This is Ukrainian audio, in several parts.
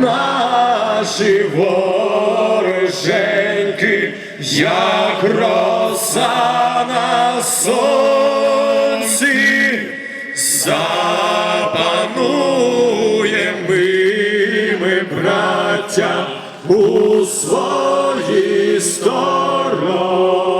наші вороженьки, як роса на сонці, запанує ми, ми, браття, у своїй сторонці,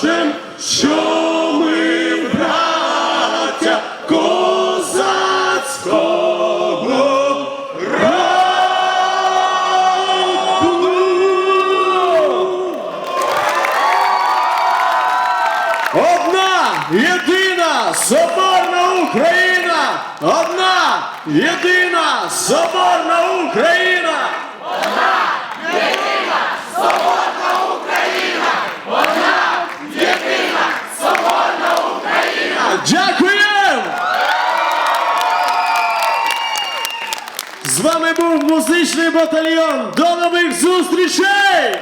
покажем, що ми браття козацького роду. Одна єдина соборна Україна! Одна єдина соборна Україна! Дякуємо! З вами був музичний батальйон. До нових зустрічей!